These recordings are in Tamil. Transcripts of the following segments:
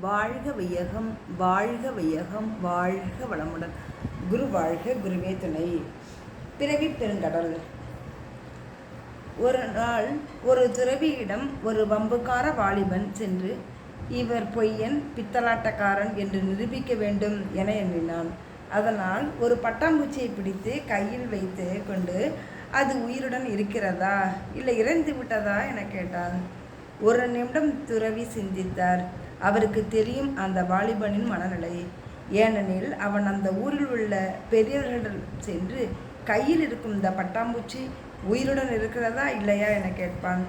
வாழ்க வையகம் வாழ்க வையகம் வாழ்க வளமுடன். குரு வாழ்க குருவே துணை. பிறவி பெருங்கடல். ஒரு நாள் ஒரு துறவியிடம் ஒரு வம்புக்கார வாலிபன் சென்று இவர் பொய்யன் பித்தலாட்டக்காரன் என்று நிரூபிக்க வேண்டும் என எண்ணினான். அதனால் ஒரு பட்டாம்பூச்சியை பிடித்து கையில் வைத்து கொண்டு அது உயிருடன் இருக்கிறதா? இல்லை இறந்து விட்டதா என கேட்டான். ஒரு நிமிடம் துறவி சிந்தித்தார். அவருக்கு தெரியும் அந்த வாலிபனின் மனநிலை. ஏனெனில் அவன் அந்த ஊரில் உள்ள பெரியவர்களிடம் சென்று கையில் இருக்கும் இந்த பட்டாம்பூச்சி உயிருடன் இருக்கிறதா இல்லையா? என கேட்பான்.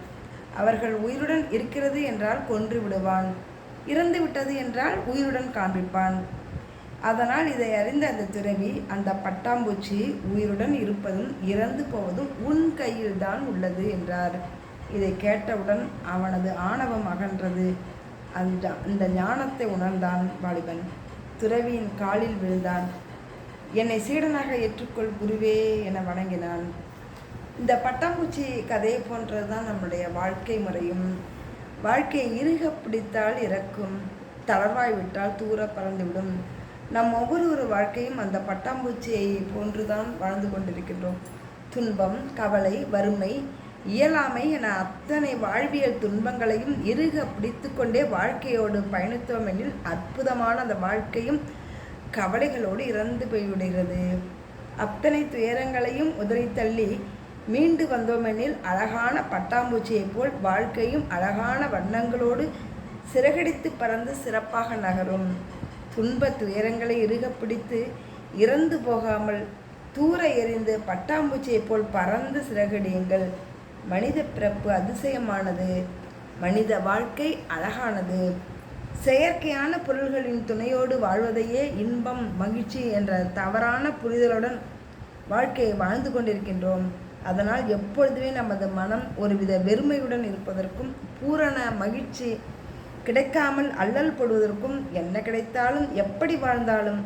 அவர்கள் உயிருடன் இருக்கிறது என்றால் கொன்று விடுவான். இறந்து விட்டது என்றால் உயிருடன் காண்பிப்பான். அதனால் இதை அறிந்த அந்த துறவி அந்த பட்டாம்பூச்சி உயிருடன் இருப்பதும் இறந்து போவதும் உன் கையில்தான் உள்ளது என்றார். இதை கேட்டவுடன் அவனது ஆணவம் அகன்றது. அந்த அந்த ஞானத்தை உணர்ந்தான் வாலிபன். துறவியின் காலில் விழுந்தான். என்னை சீடனாக ஏற்றுக்கொள் குருவே என வணங்கினான். இந்த பட்டாம்பூச்சி கதையை போன்றது தான் நம்முடைய வாழ்க்கை முறையும். வாழ்க்கையை இறுக பிடித்தால் இறக்கும். தளர்வாய் விட்டால் தூர பறந்துவிடும். நம் ஒவ்வொரு வாழ்க்கையும் அந்த பட்டாம்பூச்சியை போன்றுதான் வாழ்ந்து கொண்டிருக்கின்றோம். துன்பம் கவலை வறுமை இயலாமை என அத்தனை வாழ்வியல் துன்பங்களையும் இறுக பிடித்து கொண்டே வாழ்க்கையோடு பயணித்தோம் எனில் அற்புதமான அந்த வாழ்க்கையும் கவலைகளோடு இறந்து போய்விடுகிறது. அத்தனை துயரங்களையும் உதறி தள்ளி மீண்டு வந்தோமெனில் அழகான பட்டாம்பூச்சியைப் போல் வாழ்க்கையும் அழகான வண்ணங்களோடு சிறகடித்து பறந்து சிறப்பாக நகரும். துன்ப துயரங்களை இறுக பிடித்து இறந்து போகாமல் தூர எறிந்து பட்டாம்பூச்சியைப் போல் பறந்து சிறகடியுங்கள். மனித பிறப்பு அதிசயமானது. மனித வாழ்க்கை அழகானது. செயற்கையான பொருள்களின் துணையோடு வாழ்வதையே இன்பம் மகிழ்ச்சி என்ற தவறான புரிதலுடன் வாழ்க்கையை வாழ்ந்து கொண்டிருக்கின்றோம். அதனால் எப்பொழுதுமே நமது மனம் ஒருவித வெறுமையுடன் இருப்பதற்கும் பூரண மகிழ்ச்சி கிடைக்காமல் அல்லல் படுவதற்கும் என்ன கிடைத்தாலும் எப்படி வாழ்ந்தாலும்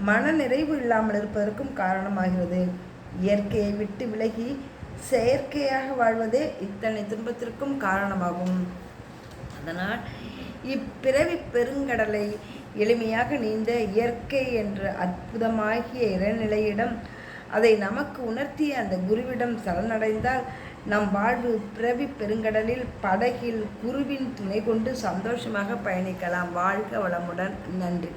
மன நிறைவு இல்லாமல் இருப்பதற்கும் காரணமாகிறது. இயற்கையை விட்டு விலகி செயற்கையாக வாழ்வதே இத்தனை துன்பத்திற்கும் காரணமாகும். அதனால் இப்பிறவி பெருங்கடலை எளிமையாக நீந்த இயற்கை என்ற அற்புதமாகிய இறைநிலையிடம் அதை நமக்கு உணர்த்திய அந்த குருவிடம் சரணடைந்தால் நம் வாழ்வு பிறவி பெருங்கடலில் படகில் குருவின் துணை கொண்டு சந்தோஷமாக பயணிக்கலாம். வாழ்க வளமுடன். நன்றி.